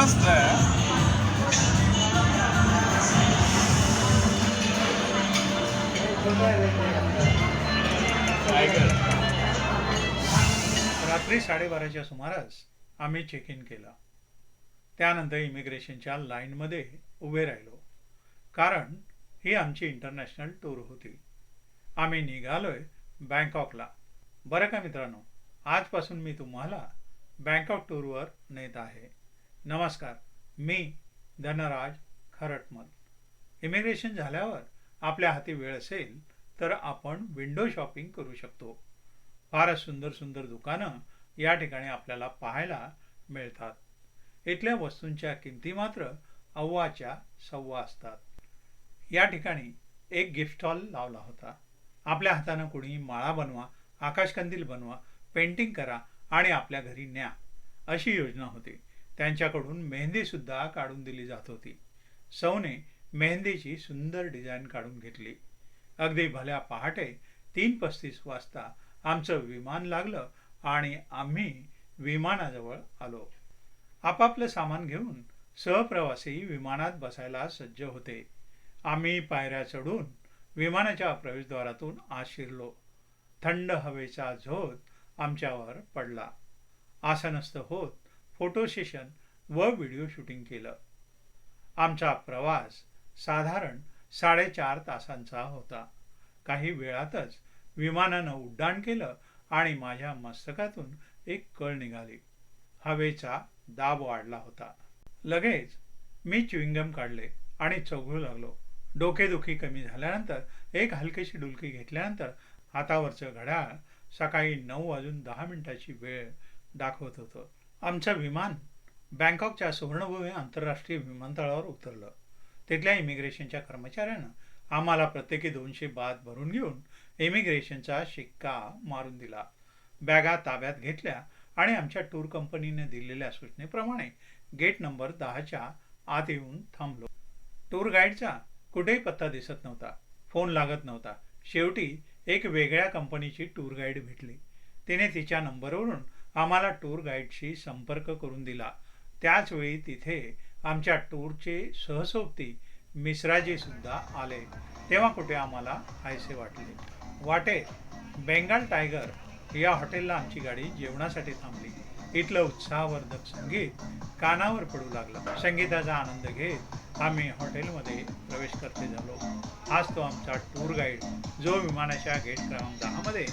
मस्त आहे रात्री साडेबाराच्या सुमारास आम्ही चेक इन केला. त्यानंतर इमिग्रेशनच्या लाईनमध्ये उभे राहिलो. कारण ही आमची इंटरनॅशनल टूर होती. आम्ही निघालोय बँकॉकला बरं का मित्रांनो? आजपासून मी तुम्हाला बँकॉक टूरवर नेत आहे. नमस्कार मी धनराज खरटमल. इमिग्रेशन झाल्यावर आपल्या हाती वेळ असेल तर आपण विंडो शॉपिंग करू शकतो. फारच सुंदर सुंदर दुकानं या ठिकाणी आपल्याला पाहायला मिळतात. इथल्या वस्तूंच्या किमती मात्र अव्वाच्या सव्वा असतात. या ठिकाणी एक गिफ्ट स्टॉल लावला होता. आपल्या हातानं कोणी माळा बनवा आकाशकंदील बनवा पेंटिंग करा आणि आपल्या घरी न्या अशी योजना होती. त्यांच्याकडून मेहंदीसुद्धा काढून दिली जात होती. सौने मेहंदीची सुंदर डिझाईन काढून घेतली. अगदी भल्या पहाटे तीन पस्तीस वाजता आमचं विमान लागलं आणि आम्ही विमानाजवळ आलो. आपापलं सामान घेऊन सहप्रवासी विमानात बसायला सज्ज होते. आम्ही पायऱ्या चढून विमानाच्या प्रवेशद्वारातून आत शिरलो थंड हवेचा झोत आमच्यावर पडला. आसनस्थ होत फोटो सेशन व व्हिडिओ शूटिंग केलं. आमचा प्रवास साधारण साडेचार तासांचा होता. काही वेळातच विमानानं उड्डाण केलं आणि माझ्या मस्तकातून एक कळ निघाली. हवेचा दाब वाढला होता. लगेच मी च्युईंगम काढले आणि चौघू लागलो. डोकेदुखी कमी झाल्यानंतर एक हलकीशी डुलकी घेतल्यानंतर हातावरचं घड्याळ सकाळी नऊ वाजून दहा मिनिटाची वेळ दाखवत होतं. आमचं विमान बँकॉकच्या सुवर्णभूमी आंतरराष्ट्रीय विमानतळावर उतरलं. तिथल्या इमिग्रेशनच्या कर्मचाऱ्यानं आम्हाला प्रत्येकी दोनशे बाद भरून घेऊन इमिग्रेशनचा शिक्का मारून दिला. बॅगा ताब्यात घेतल्या आणि आमच्या टूर कंपनीने दिलेल्या सूचनेप्रमाणे गेट नंबर दहाच्या आत येऊन थांबलो. टूर गाईडचा कुठेही पत्ता दिसत नव्हता. फोन लागत नव्हता. शेवटी एक वेगळ्या कंपनीची टूर गाईड भेटली. तिने तिच्या नंबरवरून आम्हाला टूर गाईडशी संपर्क करून दिला. त्याचवेळी तिथे आमच्या टूरचे सहसोबती मिश्राजीसुद्धा आले. तेव्हा कुठे आम्हाला हायसे वाटले. वाटेत बेंगाल टायगर या हॉटेलला आमची गाडी जेवणासाठी थांबली. इथलं उत्साहवर्धक संगीत कानावर पडू लागलं. संगीताचा आनंद घेत आम्ही हॉटेलमध्ये प्रवेश करते झालो. आज तो आमचा टूर गाईड जो विमानाच्या गेट क्रमांक दहामध्ये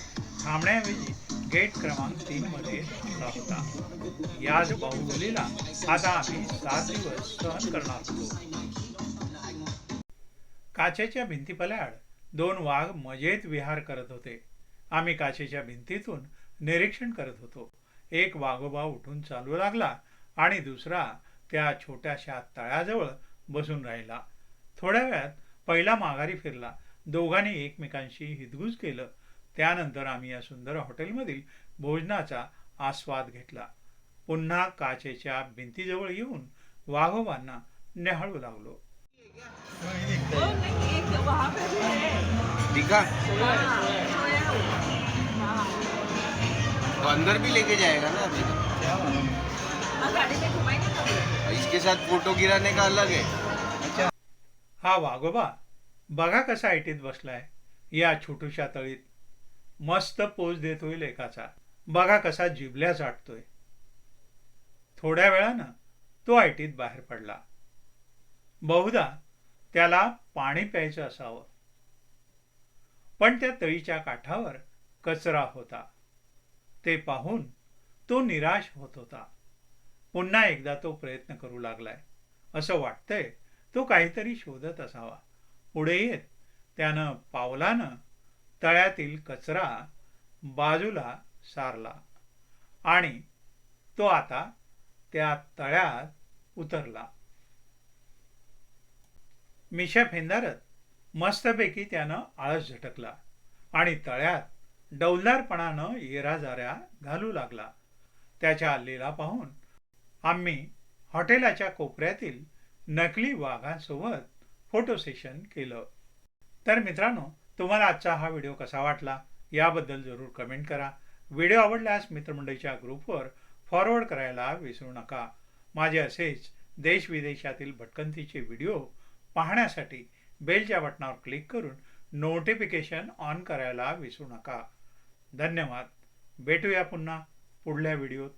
थांबण्याऐवजी गेट क्रमांक तीन मध्ये होता याच बाहुबलीला आता आम्ही सात दिवस सहन करणार होतो. काचेच्या भिंतीपल्याड दोन वाघ मजेत विहार करत होते. आम्ही काचेच्या भिंतीतून निरीक्षण करत होतो. एक वाघोबा उठून चालू लागला आणि दुसरा त्या छोट्याशा तळ्याजवळ बसून राहिला. थोड्या वेळात पहिला माघारी फिरला. दोघांनी एकमेकांशी हितगुज केलं. त्यानंतर आम्ही या सुंदर हॉटेलमधील भोजनाचा आस्वाद घेतला. पुन्हा काचेच्या भिंतीजवळ येऊन वाघोबांना न्याहाळू लागलो. अंदर भी लेके जाएगा ना अभी? इसके साथ फोटो गिराने का अलग है। हा वाघोबा बघा कसा ऐटीत बसलाय. या छोटूशा तळीत मस्त पोज देत होईल एकाचा. बघा कसा जिबल्या चाटतोय थोड्या वेळानं तो आयटीत बाहेर पडला. बहुधा त्याला पाणी प्यायचं असावं. पण त्या तळीच्या काठावर कचरा होता. ते पाहून तो निराश होत होता. पुन्हा एकदा तो प्रयत्न करू लागलाय. असं वाटतंय तो काहीतरी शोधत असावा. पुढे येत त्यानं पावलानं तळ्यातील कचरा बाजूला सारला आणि तो आता त्या तळ्यात उतरला. मिशा फेंदारत मस्तपैकी त्यानं आळस झटकला आणि तळ्यात डौलदारपणानं येराजाऱ्या घालू लागला. त्याच्या हल्लीला पाहून आम्ही हॉटेलाच्या कोपऱ्यातील नकली वाघांसोबत फोटो सेशन केलं. तर मित्रांनो तुम्हाला आजचा हा व्हिडिओ कसा वाटला याबद्दल जरूर कमेंट करा. व्हिडिओ आवडल्यास मित्रमंडळीच्या ग्रुपवर फॉरवर्ड करायला विसरू नका. माझे असेच देश विदेशातील भटकंतीचे व्हिडिओ पाहण्यासाठी बेलच्या बटणावर क्लिक करून नोटिफिकेशन ऑन करायला विसरू नका. धन्यवाद. भेटूया पुन्हा पुढल्या व्हिडिओत.